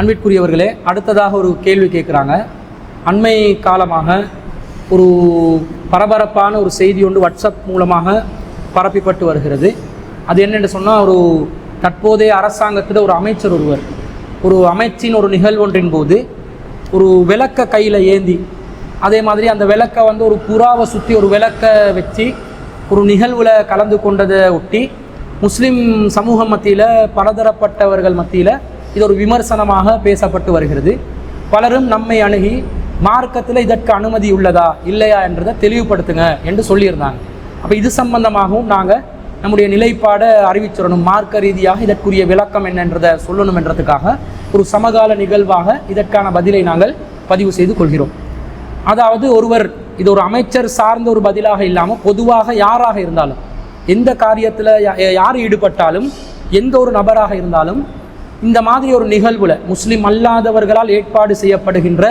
அன்பிற்குரியவர்களே அடுத்ததாக ஒரு கேள்வி கேட்குறாங்க. அண்மை காலமாக ஒரு பரபரப்பான ஒரு செய்தி ஒன்று வாட்ஸ்அப் மூலமாக பரப்பிப்பட்டு வருகிறது. அது என்னென்று சொன்னால் ஒரு தற்போதைய அரசாங்கத்தில் ஒரு அமைச்சர் ஒருவர் ஒரு அமைச்சின் ஒரு நிகழ்வொன்றின் போது ஒரு விளக்க கையில் ஏந்தி அதே மாதிரி அந்த விளக்கை வந்து ஒரு புறாவை சுற்றி ஒரு விளக்கை வச்சு ஒரு நிகழ்வில் கலந்து கொண்டதை ஒட்டி முஸ்லீம் சமூக மத்தியில் பலதரப்பட்டவர்கள் மத்தியில் இது ஒரு விமர்சனமாக பேசப்பட்டு வருகிறது. பலரும் நம்மை அணுகி மார்க்கத்தில் இதற்கு அனுமதி உள்ளதா இல்லையா என்றதை தெளிவுபடுத்துங்க என்று சொல்லியிருந்தாங்க. அப்போ இது சம்பந்தமாகவும் நாங்கள் நம்முடைய நிலைப்பாடை அறிவிச்சிடணும். மார்க்க ரீதியாக இதற்குரிய விளக்கம் என்னன்றதை சொல்லணும் என்றதுக்காக ஒரு சமகால நிகழ்வாக இதற்கான பதிலை நாங்கள் பதிவு செய்து கொள்கிறோம். அதாவது ஒருவர் இது ஒரு அமைச்சர் சார்ந்த ஒரு பதிலாக இல்லாமல் பொதுவாக யாராக இருந்தாலும் எந்த காரியத்தில் யார் ஈடுபட்டாலும் எந்த ஒரு நபராக இருந்தாலும் இந்த மாதிரி ஒரு நிகழ்வுல முஸ்லீம் அல்லாதவர்களால் ஏற்பாடு செய்யப்படுகின்ற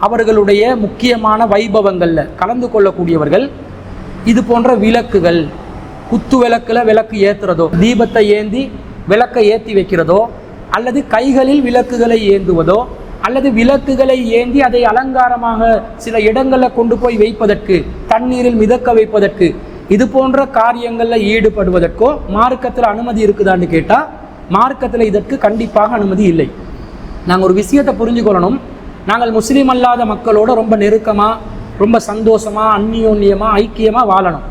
அவர்களுடைய முக்கியமான வைபவங்களில் கலந்து கொள்ளக்கூடியவர்கள் இது போன்ற விளக்குகள் குத்து விளக்குல விளக்கு ஏத்துறதோ தீபத்தை ஏந்தி விளக்கை ஏற்றி வைக்கிறதோ அல்லது கைகளில் விளக்குகளை ஏந்துவதோ அல்லது விளக்குகளை ஏந்தி அதை அலங்காரமாக சில இடங்களில் கொண்டு போய் வைப்பதற்கு தண்ணீரில் மிதக்க வைப்பதற்கு இது போன்ற காரியங்களில் ஈடுபடுவதற்கோ மார்க்கத்தில் அனுமதி இருக்குதான்னு கேட்டால் மார்க்கத்தில் இதற்கு கண்டிப்பாக அனுமதி இல்லை. நாங்கள் ஒரு விஷயத்தை புரிஞ்சுக்கொள்ளணும். நாங்கள் முஸ்லீம் அல்லாத மக்களோட ரொம்ப நெருக்கமாக ரொம்ப சந்தோஷமாக அந்நியோன்யமாக ஐக்கியமாக வாழணும்.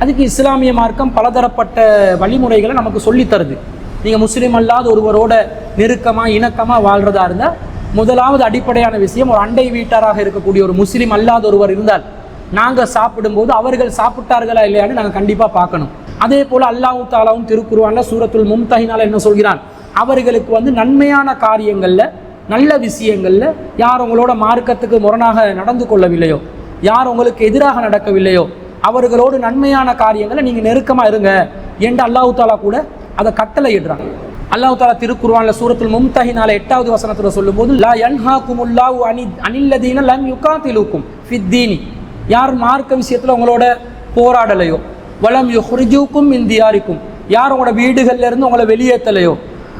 அதுக்கு இஸ்லாமிய மார்க்கம் பலதரப்பட்ட வழிமுறைகளை நமக்கு சொல்லித் தருது நீங்கள் முஸ்லீம் அல்லாத ஒருவரோட நெருக்கமாக இணக்கமாக வாழ்றதா இருந்தால் முதலாவது அடிப்படையான விஷயம் ஒரு அண்டை வீட்டாராக இருக்கக்கூடிய ஒரு முஸ்லீம் அல்லாத ஒருவர் இருந்தால் நாங்கள் சாப்பிடும்போது அவர்கள் சாப்பிட்டார்களா இல்லையான்னு நாங்கள் கண்டிப்பாக பார்க்கணும். அதே போல் அல்லாஹு தாலாவும் திருக்குருவான சூரத்துல் மும்தஹினால என்ன சொல்கிறான்? அவர்களுக்கு வந்து நன்மையான காரியங்களில் நல்ல விஷயங்களில் யார் உங்களோட மார்க்கத்துக்கு முரணாக நடந்து கொள்ளவில்லையோ யார் உங்களுக்கு எதிராக நடக்கவில்லையோ அவர்களோடு நன்மையான காரியங்களை நீங்கள் நெருக்கமாக இருங்க என்று அல்லாஹு தாலா கூட அதை கட்டளை இடுறாங்க அல்லாஹு தாலா திருக்குருவான்ல சூரத்துல் மும்தஹினால எட்டாவது வசனத்தில் சொல்லும்போது லா யன்ஹாகுமுல்லாஹு அனி அனில்லதீன லம் யுகாத்திலுக்கும் ஃபித்தீனி யார் மார்க்க விஷயத்தில் உங்களோட போராடலையோ வளம் யுஹ்ரிஜூக்கும் இந்தியாரிக்கும் யார் உங்களோட வீடுகள்ல இருந்து உங்களை வெளியேற்றலையோ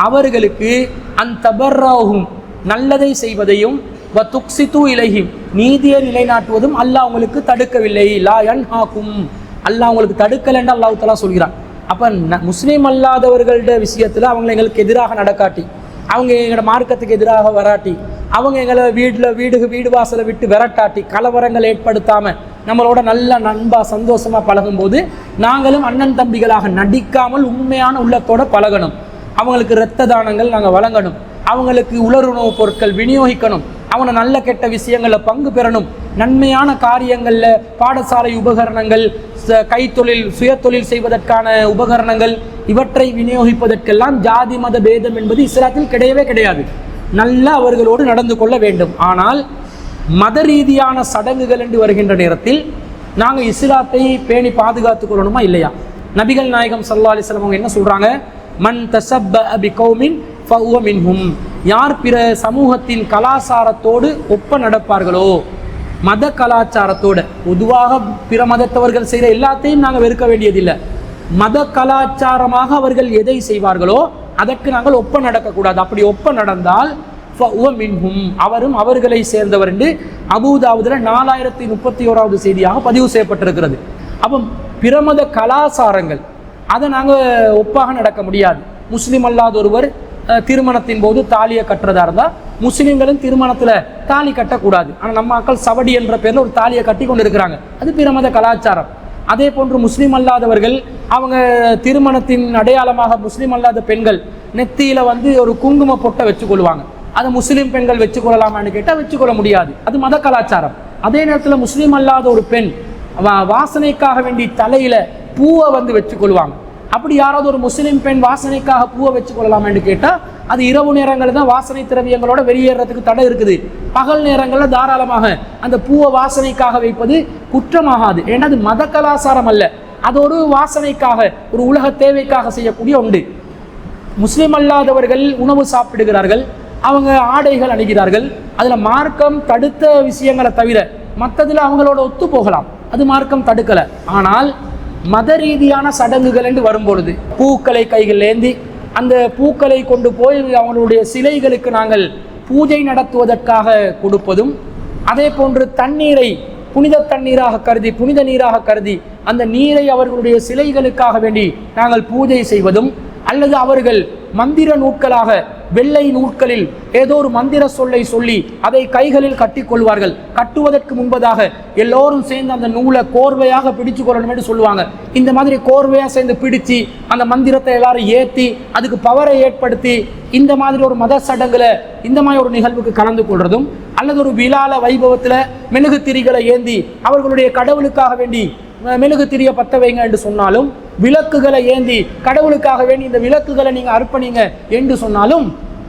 அவர்களுக்கு அந்த தபர்ராகும் நல்லதை செய்வதையும் வ துக்சித்து இலைஹிம் நீதியை நிலைநாட்டுவதும் அல்லாஹ் உங்களுக்கு தடுக்கவில்லை. லா யன்ஹாக்கும். அல்லாஹ் உங்களுக்கு தடுக்கலைன்னு அல்லாஹ் தலா சொல்கிறான். அப்போ ந முஸ்லீம் அல்லாதவர்களோட விஷயத்தில் அவங்களை எங்களுக்கு எதிராக நடக்காட்டி அவங்க எங்களோட மார்க்கத்துக்கு எதிராக வராட்டி அவங்க எங்களை வீட்டில் வீடு வீடு வாசலை விட்டு விரட்டாட்டி கலவரங்கள் ஏற்படுத்தாமல் நம்மளோட நல்ல நண்பா சந்தோஷமாக பழகும்போது நாங்களும் அண்ணன் தம்பிகளாக நடிக்காமல் உண்மையான உள்ளத்தோட பழகணும். அவங்களுக்கு இரத்த தானங்கள் நாங்கள் வழங்கணும். அவங்களுக்கு உலருணவுப் பொருட்கள் விநியோகிக்கணும். அவனை நல்ல கெட்ட விஷயங்களில் பங்கு பெறணும். நன்மையான காரியங்களில் பாடசாலை உபகரணங்கள் ச- கைத்தொழில் சுயதொழில் செய்வதற்கான உபகரணங்கள் இவற்றை விநியோகிப்பதற்கெல்லாம் ஜாதி மத பேதம் என்பது இஸ்லாத்தில் கிடையவே கிடையாது. நல்லா அவர்களோடு நடந்து கொள்ள வேண்டும். ஆனால் மத ரீதியான சடங்குகள் என்று வருகின்ற நேரத்தில் நாங்கள் இஸ்லாத்தை பேணி பாதுகாத்துக் கொள்ளணுமா இல்லையா? நபிகள் நாயகம் சல்லா அலிஸ்லாம் அவங்க என்ன சொல்றாங்க? மன் தசப்ப அபி கௌமின் ஃபஹுவ மின்ஹும். யார் பிற சமூகத்தின் கலாச்சாரத்தோடு ஒப்ப நடப்பார்களோ மத கலாச்சாரத்தோட பொதுவாக பிற மதத்தவர்கள் செய்கிற எல்லாத்தையும் நாங்கள் வெறுக்க வேண்டியதில்லை. மத கலாச்சாரமாக அவர்கள் எதை செய்வார்களோ அதற்கு நாங்கள் ஒப்ப நடக்கக்கூடாது. அப்படி ஒப்ப நடந்தால் மின்ஹும். அவரும் அவர்களை சேர்ந்தவர் என்று அபூதாவுதில் நாலாயிரத்தி முப்பத்தி ஓராவது செய்தியாக பதிவு செய்யப்பட்டிருக்கிறது. அப்போ பிரமத கலாச்சாரங்கள் அதை நாங்கள் ஒப்பாக நடக்க முடியாது. முஸ்லீம் அல்லாத ஒருவர் திருமணத்தின் போது தாலியை கட்டுறதா இருந்தால் முஸ்லீம்களும் திருமணத்தில் தாலி கட்டக்கூடாது. ஆனால் நம்ம மக்கள் சவடி என்ற பேரில் ஒரு தாலியை கட்டி கொண்டு இருக்கிறாங்க அது பிரமத கலாச்சாரம். அதே போன்று முஸ்லீம் அல்லாதவர்கள் அவங்க திருமணத்தின் அடையாளமாக முஸ்லீம் அல்லாத பெண்கள் நெத்தியில் வந்து ஒரு குங்கும பொட்டை வச்சுக்கொள்வாங்க. அதை முஸ்லீம் பெண்கள் வச்சுக்கொள்ளலாமான்னு கேட்டால் வச்சுக்கொள்ள முடியாது. அது மத கலாச்சாரம். அதே நேரத்தில் முஸ்லீம் அல்லாத ஒரு பெண் வா- வாசனைக்காக வேண்டி தலையில பூவை வந்து வச்சுக்கொள்வாங்க. அப்படி யாராவது ஒரு முஸ்லீம் பெண் வாசனைக்காக பூவை வச்சுக்கொள்ளலாமான்னு கேட்டால் அது இரவு நேரங்களில் தான் வாசனை திரவியங்களோட வெளியேறதுக்கு தடை இருக்குது. பகல் நேரங்களில் தாராளமாக அந்த பூவை வாசனைக்காக வைப்பது குற்றமாகாது. ஏன்னா அது மத கலாச்சாரம் அல்ல. அது ஒரு வாசனைக்காக ஒரு உலக தேவைக்காக செய்யக்கூடிய உண்டு. முஸ்லிம் அல்லாதவர்கள் உணவு சாப்பிடுகிறார்கள் அவங்க ஆடைகள் அணிகிறார்கள். அதில் மார்க்கம் தடுத்த விஷயங்களை தவிர மற்றதில் அவங்களோட ஒத்து போகலாம். அது மார்க்கம் தடுக்கலை. ஆனால் மத ரீதியான சடங்குகள் என்று வரும்பொழுது பூக்களை கைகள் ஏந்தி அந்த பூக்களை கொண்டு போய் அவங்களுடைய சிலைகளுக்கு நாங்கள் பூஜை நடத்துவதற்காக கொடுப்பதும் அதே போன்று தண்ணீரை புனித தண்ணீராக கருதி புனித நீராக கருதி அந்த நீரை அவர்களுடைய சிலைகளுக்காக வேண்டி நாங்கள் பூஜை செய்வதும் அல்லது அவர்கள் மந்திர நூட்களாக வெள்ளை நூட்களில் ஏதோ ஒரு மந்திர சொல்லை சொல்லி அதை கைகளில் கட்டிக்கொள்வார்கள். கட்டுவதற்கு முன்பதாக எல்லோரும் சேர்ந்து அந்த நூலை கோர்வையாக பிடிச்சு கொள்ளணும் என்று சொல்லுவாங்க. இந்த மாதிரி கோர்வையாக சேர்ந்து பிடிச்சு அந்த மந்திரத்தை எல்லாரும் ஏற்றி அதுக்கு பவரை ஏற்படுத்தி இந்த மாதிரி ஒரு மத சடங்குல இந்த மாதிரி ஒரு நிகழ்வுக்கு கலந்து கொள்றதும் அல்லது ஒரு விழால வைபவத்தில் மெழுகு திரிகளை ஏந்தி அவர்களுடைய கடவுளுக்காக வேண்டி மெழுகு திரிய பத்த வைங்க என்று சொன்னாலும் விளக்குகளை ஏந்தி கடவுளுக்காக வேண்டி இந்த விளக்குகளை நீங்கள் அர்ப்பணிங்க என்று சொன்னாலும்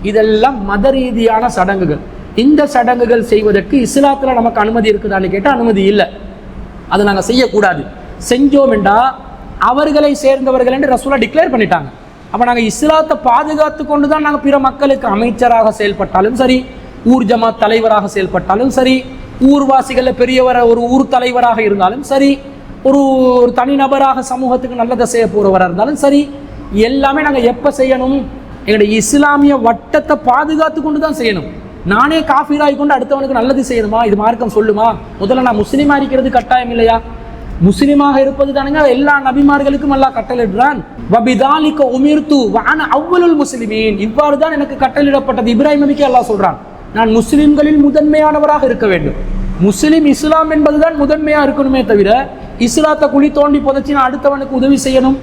இதெல்லாம் மத ரீதியான சடங்குகள். இந்த சடங்குகள் செய்வதற்கு இஸ்லாத்தில் நமக்கு அனுமதி இருக்குதான்னு கேட்டால் அனுமதி இல்லை. அதை நாங்கள் செய்யக்கூடாது. செஞ்சோம் என்றா அவர்களை சேர்ந்தவர்கள் என்று ரசூலா டிக்ளேர் பண்ணிட்டாங்க. அப்போ நாங்கள் இஸ்லாத்தை பாதுகாத்து கொண்டு தான் நாங்கள் பிற மக்களுக்கு அமைச்சராக செயல்பட்டாலும் சரி ஊர் ஜமாத் தலைவராக செயல்பட்டாலும் சரி ஊர்வாசிகளில் பெரியவர ஒரு ஊர் தலைவராக இருந்தாலும் சரி ஒரு ஒரு தனிநபராக சமூகத்துக்கு நல்லதை செய்ய போகிறவராக இருந்தாலும் சரி எல்லாமே நாங்கள் எப்போ செய்யணும்? எங்களுடைய இஸ்லாமிய வட்டத்தை பாதுகாத்து கொண்டு தான் செய்யணும். நானே காஃபீராகி கொண்டு அடுத்தவனுக்கு நல்லது செய்யணுமா? இது மார்க்கம் சொல்லுமா? முதல்ல நான் முஸ்லீமாக இருக்கிறது கட்டாயம் இல்லையா? முஸ்லீமாக இருப்பது தானுங்க எல்லா நபிமார்களுக்கும் எல்லாம் கட்டளிடுறான் வபிதாலிக்க உமிர்த்து வான அவ்வளவு முஸ்லிமீன். இவ்வாறு தான் எனக்கு கட்டளிடப்பட்டது இப்ராஹிம் நபிக்கு எல்லாம் சொல்றான். நான் முஸ்லிம்களில் முதன்மையானவராக இருக்க வேண்டும். முஸ்லிம் இஸ்லாம் என்பதுதான் முதன்மையாக இருக்கணுமே தவிர இஸ்லாத்தை குழி தோண்டி புதைச்சி நான் அடுத்தவனுக்கு உதவி செய்யணும்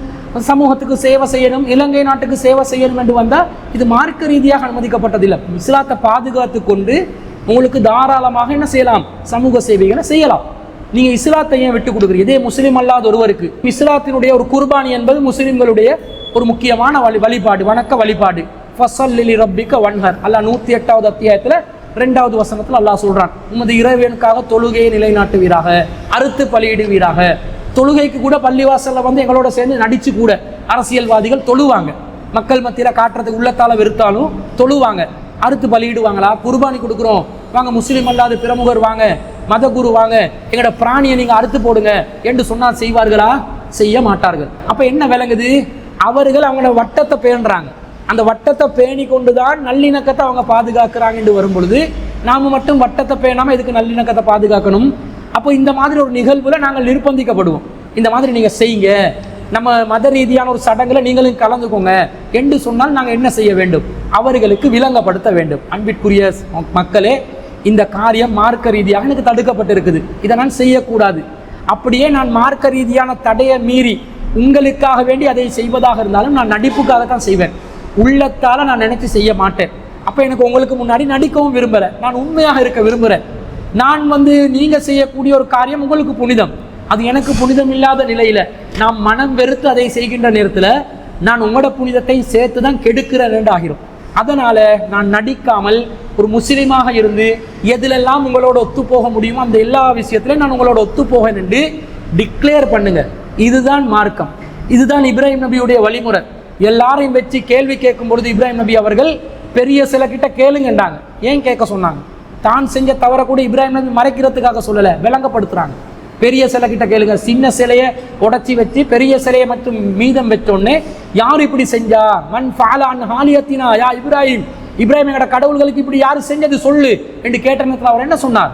சமூகத்துக்கு சேவை செய்யணும் இலங்கை நாட்டுக்கு சேவை செய்யணும் என்று வந்தால் இது மார்க்க ரீதியாக அனுமதிக்கப்பட்டதில்லை. இஸ்லாத்தை பாதுகாத்து கொண்டு உங்களுக்கு தாராளமாக என்ன செய்யலாம்? சமூக சேவைகளை செய்யலாம். நீங்கள் இஸ்லாத்தை ஏன் விட்டு கொடுக்குறீங்க? இதே முஸ்லீம் அல்லாத ஒருவருக்கு. இஸ்லாத்தினுடைய ஒரு குர்பானி என்பது முஸ்லீம்களுடைய ஒரு முக்கியமான வழி வழிபாடு வணக்க வழிபாடு. ஃபசல்லிலி ரப்பிக்க வன்ஹர். அல்ல நூற்றி எட்டாவது அத்தியாயத்தில் ரெண்டாவது வசனத்தில் அல்லாஹ் சொல்கிறான் உமது இறைவனுக்காக தொழுகையை நிலைநாட்டுவீராக அறுத்து பலியிடுவீராக. தொழுகைக்கு கூட பள்ளிவாசலில் வந்து எங்களோட சேர்ந்து நடிச்சு கூட அரசியல்வாதிகள் தொழுவாங்க. மக்கள் மத்தியில் காட்டுறதுக்கு உள்ளத்தால் வெறுத்தாலும் தொழுவாங்க. அறுத்து பலியிடுவாங்களா? குர்பானி கொடுக்குறோம். வாங்க முஸ்லீம் அல்லாத பிரமுகர் வாங்க மத குரு வாங்க எங்களோட பிராணியை நீங்கள் அறுத்து போடுங்க என்று சொன்னால் செய்வார்களா? செய்ய மாட்டார்கள். அப்போ என்ன விளங்குது? அவர்கள் அவங்களோட வட்டத்தை பேணுறாங்க. அந்த வட்டத்தை பேணி கொண்டுதான் நல்லிணக்கத்தை அவங்க பாதுகாக்கிறாங்க என்று வரும் பொழுது மட்டும் வட்டத்தை பேணாமல் இதுக்கு நல்லிணக்கத்தை பாதுகாக்கணும்? அப்போ இந்த மாதிரி ஒரு நிகழ்வில் நாங்கள் நிர்பந்திக்கப்படுவோம். இந்த மாதிரி நீங்கள் செய்யுங்க. நம்ம மத ரீதியான ஒரு சடங்குல நீங்களும் கலந்துக்கோங்க. என்று சொன்னால் நாங்கள் என்ன செய்ய வேண்டும்? அவர்களுக்கு விளங்கப்படுத்த வேண்டும். அன்பிற்குரிய மக்களே இந்த காரியம் மார்க்க ரீதியாக எனக்கு தடுக்கப்பட்டிருக்குது. இதை நான் செய்யக்கூடாது. அப்படியே நான் மார்க்க ரீதியான தடையை மீறி உங்களுக்காக வேண்டி அதை செய்வதாக இருந்தாலும் நான் நடிப்புக்காக தான் செய்வேன். உள்ளத்தால் நான் நினச்சி செய்ய மாட்டேன். அப்போ எனக்கு உங்களுக்கு முன்னாடி நடிக்கவும் விரும்பலை. நான் உண்மையாக இருக்க விரும்புகிறேன் நான் வந்து நீங்கள் செய்யக்கூடிய ஒரு காரியம் உங்களுக்கு புனிதம். அது எனக்கு புனிதம் இல்லாத நிலையில் நான் மனம் வெறுத்து அதை செய்கின்ற நேரத்தில் நான் உங்களோட புனிதத்தை சேர்த்து தான் கெடுக்கிறேன் ஆகிரும். அதனால் நான் நடிக்காமல் ஒரு முஸ்லீமாக இருந்து எதிலெல்லாம் உங்களோட ஒத்து போக முடியுமோ அந்த எல்லா விஷயத்திலையும் நான் உங்களோட ஒத்து போக என்று டிக்ளேர் பண்ணுங்க. இதுதான் மார்க்கம். இதுதான் இப்ராஹிம் நபியுடைய வழிமுறை. எல்லாரையும் வச்சு கேள்வி கேட்கும் பொழுது இப்ராஹிம் நபி அவர்கள் பெரிய சில கிட்ட கேளுங்கன்றாங்க. ஏன் கேட்க சொன்னாங்க? தான் செஞ்ச தவற கூட இப்ராஹிம் நபி மறைக்கிறதுக்காக சொல்லல விளங்கப்படுத்துறாங்க. பெரிய சிலை கிட்ட கேளுங்க. சின்ன சிலையை உடைச்சி வச்சு பெரிய சிலையை மட்டும் மீதம் வச்சோடனே யார் இப்படி செஞ்சா? மண் ஃபாலான் ஹாலியத்தினா யா இப்ராஹிம்? இப்ராஹிம் எங்கட கடவுள்களுக்கு இப்படி யார் செஞ்சது சொல்லு? என்று கேட்ட நேரத்தில் அவர் என்ன சொன்னார்?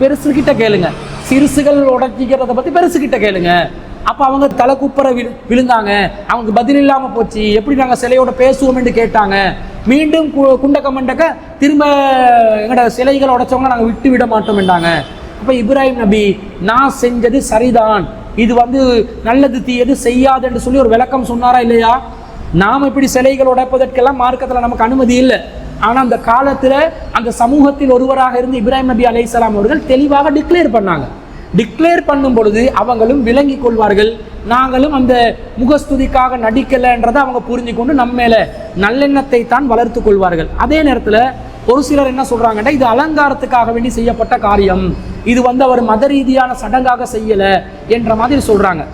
பெருசு கிட்ட கேளுங்க. சிறுசுகள் உடச்சிக்கிறத பத்தி பெருசு கிட்ட கேளுங்க. அப்போ அவங்க தலை குப்புற விழு விழுந்தாங்க. அவங்களுக்கு பதில் இல்லாமல் போச்சு. எப்படி நாங்கள் சிலையோட பேசுவோம் என்று கேட்டாங்க. மீண்டும் கு- குண்டக்க மண்டக்க திரும்ப எங்களோட சிலைகளை உடைச்சவங்க நாங்கள் விட்டு விட மாட்டோம் என்றாங்க. அப்போ இப்ராஹிம் நபி நான் செஞ்சது சரிதான். இது வந்து நல்லது தீயது செய்யாது என்று சொல்லி ஒரு விளக்கம் சொன்னாரா இல்லையா? நாம் இப்படி சிலைகள் உடைப்பதற்கெல்லாம் மார்க்கத்தில் நமக்கு அனுமதி இல்லை. ஆனால் அந்த காலத்தில் அந்த சமூகத்தில் ஒருவராக இருந்து இப்ராஹிம் நபி அலை அவர்கள் தெளிவாக டிக்ளேர் பண்ணாங்க. டிக்ளேர் பண்ணும் பொழுது அவங்களும் விளங்கி கொள்வார்கள். நாங்களும் அந்த முகஸ்துதிக்காக நடிக்கலைன்றதை அவங்க புரிஞ்சு கொண்டு நம்ம மேலே நல்லெண்ணத்தை தான் வளர்த்து கொள்வார்கள். அதே நேரத்தில் ஒரு சிலர் என்ன சொல்கிறாங்கன்னா இது அலங்காரத்துக்காக வேண்டி செய்யப்பட்ட காரியம். இது வந்து அவர் மத ரீதியான சடங்காக செய்யலை என்ற மாதிரி சொல்கிறாங்க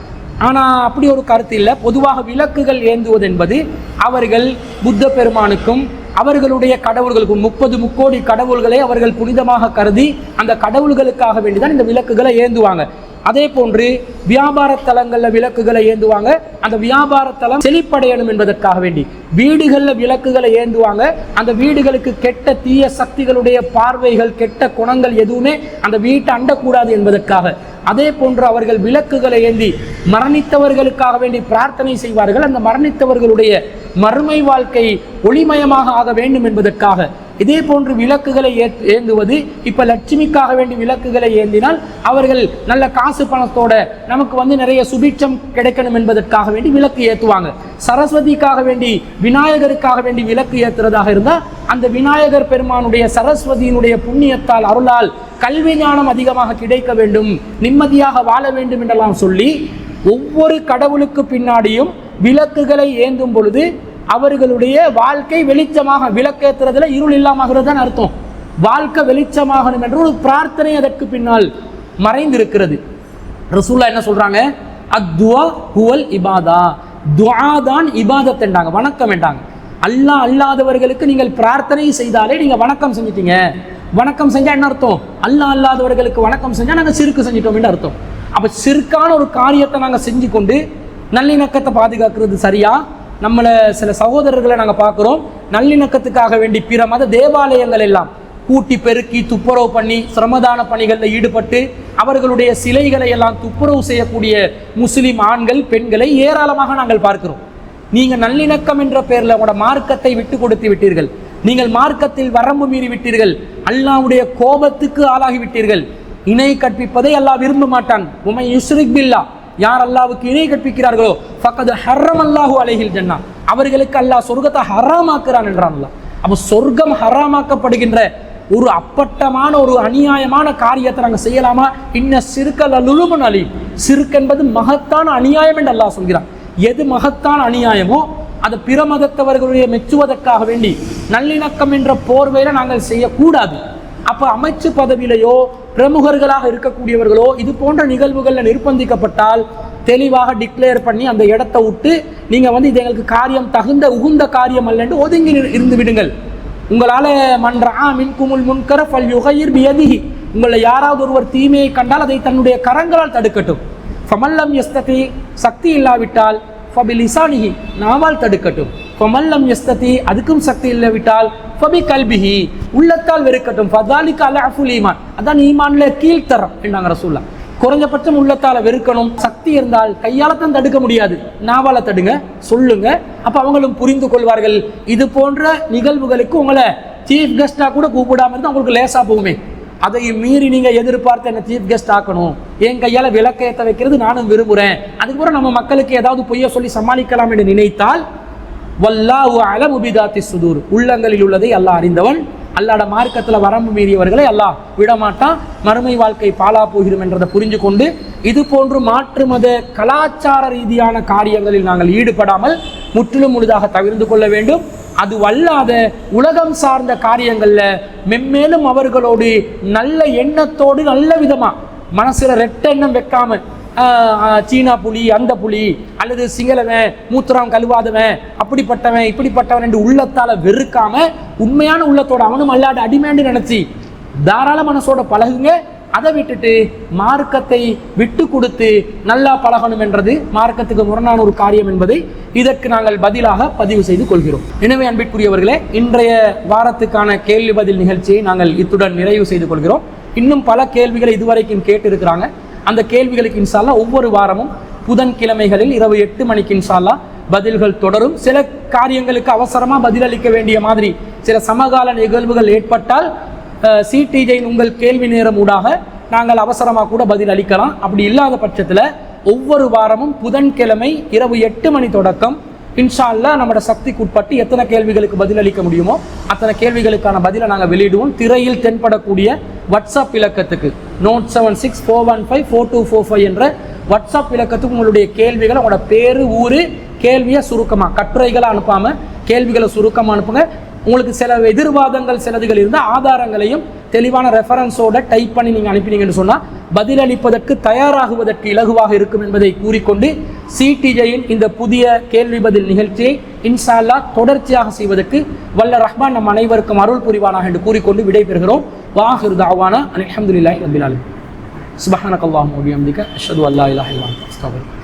ஆனால் அப்படி ஒரு கருத்து இல்லை. பொதுவாக விளக்குகள் ஏந்துவது என்பது அவர்கள் புத்த பெருமானுக்கும் அவர்களுடைய கடவுள்களுக்கும் முப்பது முக்கோடி கடவுள்களை அவர்கள் புனிதமாக கருதி அந்த கடவுள்களுக்காக வேண்டிதான் இந்த விளக்குகளை ஏந்துவாங்க. அதே போன்று வியாபார தலங்களில் விளக்குகளை ஏந்துவாங்க. அந்த வியாபார தலம் செழிப்படையணும் என்பதற்காக வேண்டி. வீடுகளில் விளக்குகளை ஏந்துவாங்க. அந்த வீடுகளுக்கு கெட்ட தீய சக்திகளுடைய பார்வைகள் கெட்ட குணங்கள் எதுவுமே அந்த வீட்டை அண்டக்கூடாது என்பதற்காக. அதே போன்று அவர்கள் விளக்குகளை ஏந்தி மரணித்தவர்களுக்காக வேண்டி பிரார்த்தனை செய்வார்கள். அந்த மரணித்தவர்களுடைய மறுமை வாழ்க்கை ஒளிமயமாக ஆக வேண்டும் என்பதற்காக இதே போன்று விளக்குகளை ஏந்துவது இப்ப லட்சுமிக்காக வேண்டி விளக்குகளை ஏந்தினால் அவர்கள் நல்ல காசு பணத்தோட நமக்கு வந்து நிறைய சுபிட்சம் கிடைக்கணும் என்பதற்காக வேண்டி விளக்கு ஏற்றுவாங்க சரஸ்வதிக்காக வேண்டி விநாயகருக்காக வேண்டி விளக்கு ஏத்துறதாக இருந்தால் அந்த விநாயகர் பெருமானுடைய சரஸ்வதியினுடைய புண்ணியத்தால் அருளால் கல்வி ஞானம் அதிகமாக கிடைக்க வேண்டும் நிம்மதியாக வாழ வேண்டும் என்றெல்லாம் சொல்லி ஒவ்வொரு கடவுளுக்கு பின்னாடியும் விளக்குகளை ஏந்தும் பொழுது அவர்களுடைய வாழ்க்கை வெளிச்சமாக விளக்கேற்றுறதுல இருள் இல்லாமகிறது தான் அர்த்தம். வாழ்க்கை வெளிச்சமாகணும் என்ற ஒரு பிரார்த்தனை அதற்கு பின்னால் மறைந்திருக்கிறது. ரசூல்லா என்ன சொல்றாங்க? அத்வா ஹுவல் இபாதா. துவாதான் தான் இபாதத் என்றாங்க வணக்கம் என்றாங்க. அல்லாஹ் அல்லாதவர்களுக்கு நீங்கள் பிரார்த்தனை செய்தாலே நீங்கள் வணக்கம் செஞ்சிட்டீங்க. வணக்கம் செஞ்சா என்ன அர்த்தம்? அல்லாஹ் அல்லாதவர்களுக்கு வணக்கம் செஞ்சா நாங்கள் சிறுக்கு செஞ்சிட்டோம் அர்த்தம். அப்ப சிறுக்கான ஒரு காரியத்தை நாங்கள் செஞ்சு கொண்டு நல்லிணக்கத்தை பாதுகாக்கிறது சரியா? நம்மளை சில சகோதரர்களை நாங்கள் பார்க்குறோம். நல்லிணக்கத்துக்காக வேண்டி பிற மத தேவாலயங்கள் எல்லாம் கூட்டி பெருக்கி துப்புரவு பண்ணி சிரமதான பணிகளில் ஈடுபட்டு அவர்களுடைய சிலைகளை எல்லாம் துப்புரவு செய்யக்கூடிய முஸ்லீம் ஆண்கள் பெண்களை ஏராளமாக நாங்கள் பார்க்கிறோம். நீங்கள் நல்லிணக்கம் என்ற பெயரில் உங்களோட மார்க்கத்தை விட்டு கொடுத்து விட்டீர்கள். நீங்கள் மார்க்கத்தில் வரம்பு மீறி விட்டீர்கள். அல்லாவுடைய கோபத்துக்கு ஆளாகி விட்டீர்கள். இணை கற்பிப்பதை அல்லாஹ் விரும்ப மாட்டான். உமை யுஸ்ரிக் பில்லா. யார் அல்லாவுக்கு இணை கற்பிக்கிறார்களோ ஃபக்கது ஹர்ரம் அல்லாஹு அலைஹில் ஜன்னா. அவர்களுக்கு அல்லாஹ் சொர்க்கத்தை ஹராமாக்குறான் என்றான் அல்லாஹ். அப்போ சொர்க்கம் ஹராமாக்கப்படுகின்ற ஒரு அப்பட்டமான ஒரு அநியாயமான காரியத்தை நாங்கள் செய்யலாமா? இன்ன சிறுக்கல் அலுழுமன் அலி சிறுக்கு என்பது மகத்தான அநியாயம் என்று அல்லாஹ் சொல்கிறான். எது மகத்தான அநியாயமோ அதை பிற மதத்தவர்களுடைய மெச்சுவதற்காக வேண்டி நல்லிணக்கம் என்ற போர்வையில நாங்கள் செய்யக்கூடாது. அப்போ அமைச்சு பதவியிலையோ பிரமுகர்களாக இருக்கக்கூடியவர்களோ இது போன்ற நிகழ்வுகளில் நிர்பந்திக்கப்பட்டால் தெளிவாக டிக்ளேர் பண்ணி அந்த இடத்தை விட்டு நீங்கள் வந்து இது எங்களுக்கு காரியம் தகுந்த உகுந்த காரியம் அல்ல ஒதுங்கி இருந்து விடுங்கள். உங்களால் மன்றா மின் குமுல் முன்கர ஃபல் யுகையிர் பியதிகி உங்களை யாராவது ஒருவர் தீமையை கண்டால் அதை தன்னுடைய கரங்களால் தடுக்கட்டும். ஃபமல்லம் எஸ்ததி சக்தி இல்லாவிட்டால் ஃபபிலிசானிஹி நாவால் தடுக்கட்டும். கொமல்லம் எஸ்ததி அதுக்கும் சக்தி இல்லாவிட்டால் ஃபபி கல்பிஹி உள்ளத்தால் வெறுக்கட்டும். ஃபதாலிக்க அஃபுல் ஈமான் அதான் ஈமான்ல கீழ்த்தரம் என்னாங்கிற ரசூல்லா குறைஞ்சபட்சம் உள்ளத்தால வெறுக்கணும். சக்தி இருந்தால் கையால தான் தடுக்க முடியாது. நாவால தடுங்க சொல்லுங்க. அப்ப அவங்களும் புரிந்து கொள்வார்கள். இது போன்ற நிகழ்வுகளுக்கு உங்களை சீஃப் கெஸ்டா கூட கூப்பிடாம இருந்தா உங்களுக்கு லேசா போகுமே. அதை மீறி நீங்க எதிர்பார்த்து என்ன சீஃப் கெஸ்ட் ஆக்கணும். என் கையால விளக்கேற்ற வைக்கிறது நானும் விரும்புறேன். அதுக்கப்புறம் நம்ம மக்களுக்கு ஏதாவது பொய்ய சொல்லி சமாளிக்கலாம் என்று நினைத்தால் வல்லாஹு அலமு பிதாத்தி சுதூர். உள்ளங்களில் உள்ளதை அல்லாஹ் அறிந்தவன். அல்லாட மார்க்கத்தில் வரம்பு மீறியவர்களை அல்லாஹ் விடமாட்டான். மறுமை வாழ்க்கை பாலா போகிறோம் என்றதை புரிஞ்சு கொண்டு இது போன்று மாற்று மத கலாச்சார ரீதியான காரியங்களில் நாங்கள் ஈடுபடாமல் முற்றிலும் முழுதாக தவிர்ந்து கொள்ள வேண்டும். அது வல்லாத உலகம் சார்ந்த காரியங்களில் மென்மேலும் அவர்களோடு நல்ல எண்ணத்தோடு நல்ல விதமாக மனசில் ரெட்ட எண்ணம் வைக்காமல் சீனா புலி அந்த புலி அல்லது சிங்களவன் மூத்திரம் கழுவாதவன் அப்படிப்பட்டவன் இப்படிப்பட்டவன் என்று உள்ளத்தால் வெறுக்காம உண்மையான உள்ளத்தோட அவனும் அல்லாட அடிமேண்டு நினச்சி தாராள மனசோட பழகுங்க. அதை விட்டுட்டு மார்க்கத்தை விட்டு கொடுத்து நல்லா பழகணும் என்றது மார்க்கத்துக்கு முரணான ஒரு காரியம் என்பதை இதற்கு நாங்கள் பதிலாக பதிவு செய்து கொள்கிறோம். எனவே அன்பிற்குரியவர்களே இன்றைய வாரத்துக்கான கேள்வி பதில் நிகழ்ச்சியை நாங்கள் இத்துடன் நிறைவு செய்து கொள்கிறோம். இன்னும் பல கேள்விகளை இதுவரைக்கும் கேட்டு இருக்கிறாங்க அந்த கேள்விகளுக்கு இன்ஷால்லா ஒவ்வொரு வாரமும் புதன்கிழமைகளில் இரவு எட்டு மணிக்கு இன்ஷால்லா பதில்கள் தொடரும். சில காரியங்களுக்கு அவசரமாக பதிலளிக்க வேண்டிய மாதிரி சில சமகால நிகழ்வுகள் ஏற்பட்டால் சிடிஜையின் உங்கள் கேள்வி நேரம் ஊடாக நாங்கள் அவசரமாக கூட பதில் அளிக்கலாம் அப்படி இல்லாத பட்சத்தில் ஒவ்வொரு வாரமும் புதன்கிழமை இரவு எட்டு மணி தொடக்கம். இன்ஷால்லா நம்மளோட சக்திக்கு உட்பட்டு எத்தனை கேள்விகளுக்கு பதிலளிக்க முடியுமோ அத்தனை கேள்விகளுக்கான பதிலை நாங்கள் வெளியிடுவோம். திரையில் தென்படக்கூடிய WhatsApp இலக்கத்துக்கு note seven six four one five four two four five என்ற வாட்ஸ்அப் இலக்கத்துக்கு உங்களுடைய கேள்விகளை உங்களோட பேரு ஊரு கேள்வியை சுருக்கமாக கட்டுரைகளை அனுப்பாமல் கேள்விகளை சுருக்கமாக அனுப்புங்க. உங்களுக்கு சில எதிர்வாதங்கள் சிலதுகள் இருந்தால் ஆதாரங்களையும் தெளிவான ரெஃபரன்ஸோட டைப் பண்ணி நீங்கள் அனுப்பினீங்கன்னு சொன்னால் பதிலளிப்பதற்கு தயாராகுவதற்கு இலகுவாக இருக்கும் என்பதை கூறிக்கொண்டு சிடிஜையின் இந்த புதிய கேள்வி பதில் நிகழ்ச்சியை இன்ஷா அல்லாஹ் தொடர்ச்சியாக செய்வதற்கு வல்ல ரஹ்மான் நம் அனைவருக்கும் அருள் புரிவானாக என்று கூறிக்கொண்டு விடைபெறுகிறோம். வாஹிர் தாவானா அலமதுல்லாஹி ரபில் சுபஹானக் அல்லாஹ் முடியும் அஷ்ஹது அல்லா இல்லாஹ் இல்லா